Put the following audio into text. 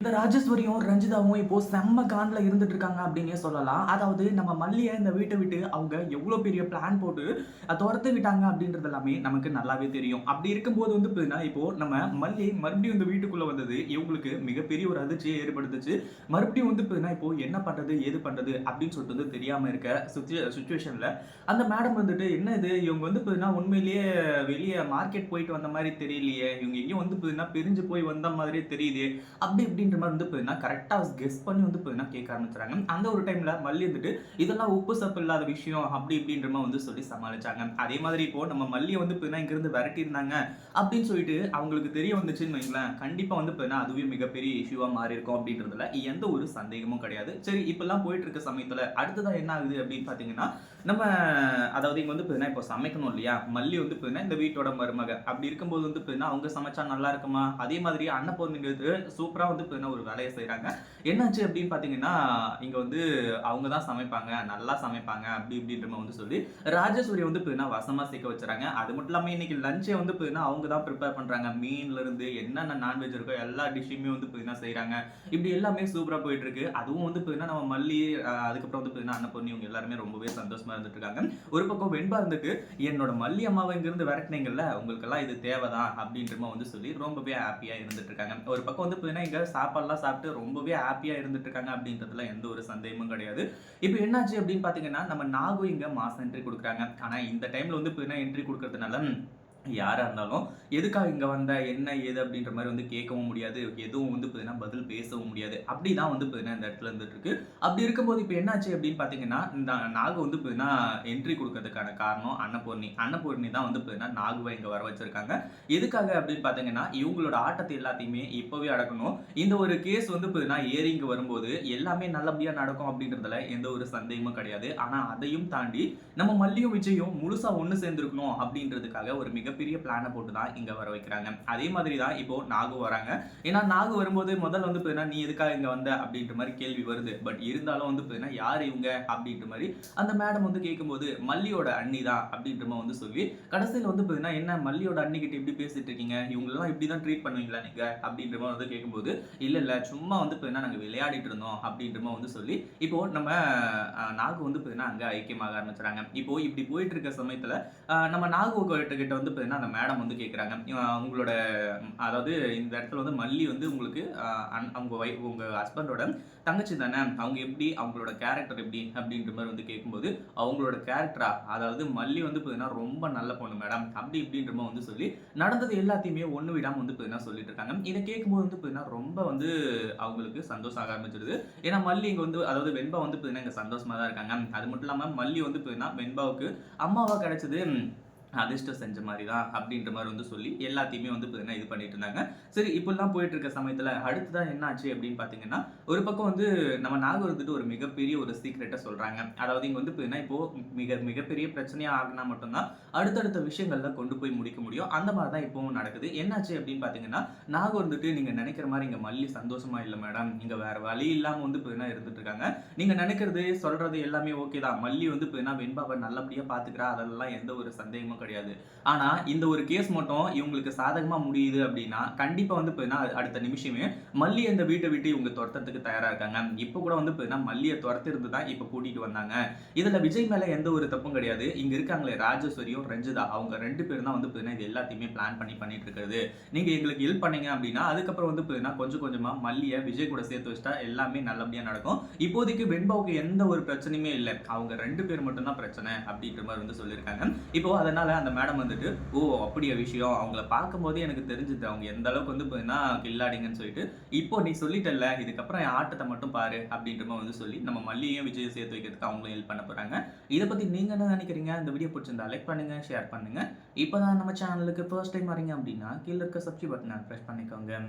இந்த ராஜேஸ்வரியும் ரஞ்சிதாவும் இப்போ செம்ம காண்டில் இருந்துட்டு இருக்காங்க அப்படின்னே சொல்லலாம். அதாவது நம்ம மல்லியை இந்த வீட்டை விட்டு அவங்க எவ்வளோ பெரிய பிளான் போட்டு துரத்து விட்டாங்க அப்படின்றது எல்லாமே நமக்கு நல்லாவே தெரியும். அப்படி இருக்கும்போது வந்து பார்த்தீங்கன்னா இப்போ நம்ம மல்லி மறுபடியும் இந்த வீட்டுக்குள்ளே வந்தது இவங்களுக்கு மிகப்பெரிய ஒரு அதிர்ச்சியை ஏற்படுத்துச்சு. மறுபடியும் வந்து பார்த்தீங்கன்னா இப்போ என்ன பண்ணுறது ஏது பண்ணுறது அப்படின்னு சொல்லிட்டு வந்து தெரியாமல் இருக்க சுச்சுவேஷனில் அந்த மேடம் வந்துட்டு என்ன இது? இவங்க வந்து பார்த்தீங்கன்னா உண்மையிலேயே வெளியே மார்க்கெட் போயிட்டு வந்த மாதிரி தெரியலையே. இவங்க எங்கேயும் வந்து பார்த்தீங்கன்னா பிரிஞ்சு போய் வந்த மாதிரி தெரியுது. அப்படி இப்படி அப்படின்ற மாதிரி வந்து பார்த்தீங்கன்னா கரெக்டாக கெஸ் பண்ணி வந்து பார்த்தீங்கன்னா கேட்க ஆரம்பிச்சாங்க அந்த ஒரு டைமில் மல்லி வந்துட்டு இதெல்லாம் உப்பு சப்பு இல்லாத விஷயம் அப்படி இப்படின்ற மாதிரி வந்து சொல்லி சமாளிச்சாங்க. அதே மாதிரி இப்போ நம்ம மல்லியை வந்து பார்த்தீங்கன்னா இங்கிருந்து விரட்டியிருந்தாங்க அப்படின்னு சொல்லிட்டு அவங்களுக்கு தெரிய வந்துச்சுன்னு வைங்களேன். கண்டிப்பாக வந்து பார்த்தீங்கன்னா அதுவே மிகப்பெரிய இஷ்யூவாக மாறி இருக்கும் அப்படின்றதுல எந்த ஒரு சந்தேகமும் கிடையாது. சரி இப்பெல்லாம் போயிட்டு இருக்க சமயத்தில் அடுத்ததா என்ன ஆகுது அப்படின்னு பார்த்தீங்கன்னா நம்ம அதாவது இங்கே வந்து பார்த்தீங்கன்னா இப்போ சமைக்கணும் இல்லையா? மல்லி வந்து பார்த்தீங்கன்னா இந்த வீட்டோட மருமக. அப்படி இருக்கும்போது வந்து பார்த்தீங்கன்னா அவங்க சமைச்சா நல்லா இருக்குமா? அதே மாதிரி அன்னப்பூர்ணிங்கிறது சூப்பராக வந்து பார்த்தீங்கன்னா ஒரு வேலையை செய்கிறாங்க என்னாச்சு அப்படின்னு பார்த்தீங்கன்னா இங்கே வந்து அவங்க தான் சமைப்பாங்க நல்லா சமைப்பாங்க அப்படி இப்படின்ற வந்து சொல்லி ராஜசூரிய வந்து பார்த்தீங்கன்னா வசமாக சேர்க்க வச்சுறாங்க. அது மட்டும் இல்லாம இன்னைக்கு லஞ்சே வந்து பார்த்தீங்கன்னா அவங்க தான் ப்ரிப்பேர் பண்றாங்க. மீன்ல இருந்து என்னென்ன நான்வெஜ் இருக்கோ எல்லா டிஷ்ஷுமே வந்து பார்த்தீங்கன்னா செய்றாங்க. இப்படி எல்லாமே சூப்பரா போயிட்டு இருக்கு. அதுவும் வந்து பார்த்தீங்கன்னா நம்ம மல்லி அதுக்கப்புறம் வந்து பார்த்தீங்கன்னா பொண்ணு இவங்க எல்லாருமே ரொம்பவே சந்தோஷமா இருந்துட்டு இருக்காங்க. ஒரு பக்கம் வெண்பா இருந்துட்டு என்னோட மல்லி அம்மாவை இங்கிருந்து விரட்டினீங்கல்ல உங்களுக்கெல்லாம் இது தேவைதான் அப்படின்ற வந்து சொல்லி ரொம்பவே ஹாப்பியா இருந்துட்டு இருக்காங்க. ஒரு பக்கம் வந்து பார்த்தீங்கன்னா இங்கே சாப்பாடுலாம் சாப்பிட்டு ரொம்பவே ஹாப்பியா இருந்துட்டு இருக்காங்க அப்படின்றதுல எந்த ஒரு சந்தேகமும் கிடையாது. இப்போ என்னாச்சு அப்படின்னு பார்த்தீங்கன்னா நம்ம நாகு இங்க மாசம் என்ட்ரி கொடுக்குறாங்க. ஆனா இந்த டைம்ல வந்து இப்போ என்ன என்ட்ரி கொடுக்கறதுனால யாராக இருந்தாலும் எதுக்காக இங்கே வந்த என்ன ஏது அப்படின்ற மாதிரி வந்து கேட்கவும் முடியாது. எதுவும் வந்து பார்த்தீங்கன்னா பதில் பேசவும் முடியாது. அப்படி தான் வந்து பார்த்தீங்கன்னா இந்த இடத்துல இருந்துட்டு இருக்கு அப்படி இருக்கும்போது இப்போ என்னாச்சு அப்படின்னு பார்த்தீங்கன்னா இந்த நாகு வந்து பார்த்தீங்கன்னா என்ட்ரி கொடுக்கறதுக்கான காரணம் அன்னபூர்ணி. அன்னபூர்ணி தான் வந்து பார்த்தீங்கன்னா நாகுவை இங்கே வர வச்சிருக்காங்க. எதுக்காக அப்படின்னு பார்த்தீங்கன்னா இவங்களோட ஆட்டத்தை எல்லாத்தையுமே இப்போவே அடக்கணும். இந்த ஒரு கேஸ் வந்து பார்த்தீங்கன்னா ஏறி இங்கே வரும்போது எல்லாமே நல்லபடியாக நடக்கும் அப்படின்றதுல எந்த ஒரு சந்தேகமும் கிடையாது. ஆனால் அதையும் தாண்டி நம்ம மல்லியும் விஜயும் முழுசாக ஒன்று சேர்ந்துருக்கணும் அப்படின்றதுக்காக ஒரு மிக மிகப்பெரிய பிளானை போட்டு தான் இங்கே வர வைக்கிறாங்க. அதே மாதிரி தான் இப்போ நாகு வராங்க. ஏன்னா நாகு வரும்போது முதல்ல வந்து பார்த்தீங்கன்னா நீ எதுக்காக இங்கே வந்த அப்படின்ற மாதிரி கேள்வி வருது. பட் இருந்தாலும் வந்து பார்த்தீங்கன்னா யார் இவங்க அப்படின்ற மாதிரி அந்த மேடம் வந்து கேட்கும்போது மல்லியோட அண்ணி தான் அப்படின்ற மாதிரி வந்து சொல்லி கடைசியில் வந்து பார்த்தீங்கன்னா என்ன மல்லியோட அண்ணிக்கிட்ட எப்படி இப்படி பேசிட்டு இருக்கீங்க? இவங்களெல்லாம் இப்படி தான் ட்ரீட் பண்ணுவீங்களா நீங்கள் அப்படின்ற மாதிரி வந்து கேட்கும்போது இல்லை இல்லை சும்மா வந்து பார்த்தீங்கன்னா நாங்கள் விளையாடிட்டு இருந்தோம் அப்படின்ற மாதிரி வந்து சொல்லி இப்போ நம்ம நாகு வந்து பார்த்தீங்கன்னா அங்கே ஐக்கியமாக ஆரம்பிச்சுறாங்க. இப்போ இப்படி போயிட்டு இருக்க சமயத்தில் நம்ம நாகு கிட்ட வந்து பார்த்தீங்கன்னா அந்த மேடம் வந்து கேட்குறாங்க உங்களோட அதாவது இந்த இடத்துல வந்து மல்லி வந்து உங்களுக்கு அவங்க வை உங்கள் ஹஸ்பண்டோட தங்கச்சி தானே? அவங்க எப்படி அவங்களோட கேரக்டர் எப்படி? அப்படின்ற மாதிரி வந்து கேட்கும்போது அவங்களோட கேரக்டரா அதாவது மல்லி வந்து பார்த்தீங்கன்னா ரொம்ப நல்ல பொண்ணு மேடம் அப்படி இப்படின்ற மாதிரி வந்து சொல்லி நடந்தது எல்லாத்தையுமே ஒன்று விடாம வந்து பார்த்தீங்கன்னா சொல்லிட்டு இருக்காங்க. இதை கேட்கும்போது வந்து பார்த்தீங்கன்னா ரொம்ப வந்து அவங்களுக்கு சந்தோஷம் ஆக ஆரம்பிச்சிருது ஏன்னா மல்லி இங்கே வந்து அதாவது வெண்பா வந்து பார்த்தீங்கன்னா இங்கே சந்தோஷமாக தான் இருக்காங்க. அது மட்டும் இல்லாமல் மல்லி வந்து பார்த்தீங்கன்னா வெண்பாவுக்கு அம்மாவாக கிடைச்சது அதிர்ஷ்டம் செஞ்ச மாதிரி தான் அப்படின்ற மாதிரி வந்து சொல்லி எல்லாத்தையுமே வந்து பார்த்தீங்கன்னா இது பண்ணிட்டு இருந்தாங்க. சரி இப்படிலாம் போயிட்டு இருக்க சமயத்துல அடுத்ததான் என்ன ஆச்சு அப்படின்னு பார்த்தீங்கன்னா ஒரு பக்கம் வந்து நம்ம நாகூர் வந்துட்டு ஒரு மிகப்பெரிய ஒரு சீக்ரெட்டை சொல்கிறாங்க அதாவது இங்கே வந்து பார்த்தீங்கன்னா இப்போது மிக மிகப்பெரிய பிரச்சனையாக ஆகினா மட்டும்தான் அடுத்தடுத்த விஷயங்கள்ல கொண்டு போய் முடிக்க முடியும். அந்த மாதிரி தான் இப்போவும் நடக்குது. என்னாச்சு அப்படின்னு பார்த்தீங்கன்னா நாகூர் வந்துட்டு நீங்கள் நினைக்கிற மாதிரி இங்கே மல்லி சந்தோஷமா இல்லை மேடம் இங்கே வேறு வழி இல்லாமல் வந்து பார்த்தீங்கன்னா இருந்துட்டு இருக்காங்க. நீங்கள் நினைக்கிறது சொல்கிறது எல்லாமே ஓகே தான். மல்லி வந்து பார்த்தீங்கன்னா வெண்பாவை நல்லபடியாக பார்த்துக்கிறா அதெல்லாம் எந்த ஒரு சந்தேகமும் கிடையாது. ஆனா இந்த ஒரு கேஸ் மட்டும் இவங்களுக்கு சாதகமா முடியுது அப்படின்னா கண்டிப்பா வந்து பார்த்தீங்கன்னா அடுத்த நிமிஷமே மல்லி அந்த வீட்டை விட்டு இவங்க துரத்துறதுக்கு தயாரா இருக்காங்க. இப்போ கூட வந்து பார்த்தீங்கன்னா மல்லியை துரத்திருந்து தான் இப்போ கூட்டிட்டு வந்தாங்க. இதுல விஜய் மேல எந்த ஒரு தப்பும் கிடையாது. இங்க இருக்காங்களே ராஜேஸ்வரியும் ரஞ்சிதா. அவங்க ரெண்டு பேரும் தான் வந்து பார்த்தீங்கன்னா இது எல்லாத்தையுமே பிளான் பண்ணி பண்ணிட்டு இருக்கிறது. நீங்க எங்களுக்கு ஹெல்ப் பண்ணீங்க அப்படின்னா அதுக்கப்புறம் வந்து பார்த்தீங்கன்னா கொஞ்சம் கொஞ்சமாக மல்லியை விஜய் கூட சேர்த்து வச்சுட்டா எல்லாமே நல்லபடியாக நடக்கும். இப்போதைக்கு வெண்பாவுக்கு எந்த ஒரு பிரச்சனையுமே இல்லை. அவங்க ரெண்டு பேர் மட்டும்தான் பிரச்சனை அப்படின்ற மாதிரி வந்து சொல்லியிருக்காங்க. இப்போ அதனால் அந்த மேடம் வந்துட்டு ஓ அப்படியா விஷயம். அவங்கள பார்க்கும்போதே எனக்கு தெரிஞ்சுது. அவங்க எந்த அளவுக்கு வந்து பார்த்தீங்கன்னா கில்லாடிங்கன்னு சொல்லிட்டு இப்போ நீ சொல்லிட்டல்ல. இதுக்கப்புறம் என் ஆட்டத்தை மட்டும் பாரு. அப்படின்ற மாதிரி வந்து சொல்லி நம்ம மல்லியையும் விஜய் சேர்த்து வைக்கிறதுக்கு அவங்களும் ஹெல்ப் பண்ண போறாங்க. இதை பத்தி நீங்க என்ன நினைக்கிறீங்க? இந்த வீடியோ பிடிச்சிருந்தா லைக் பண்ணுங்க ஷேர் பண்ணுங்க. இப்போதான் நம்ம சேனலுக்கு ஃபர்ஸ்ட் டைம் வரீங்க அப்படின்னா கீழே இருக்க சப்ஸ்கிரைப் பட்டனை ப்ரெஸ் பண்ணிக்கோங்க.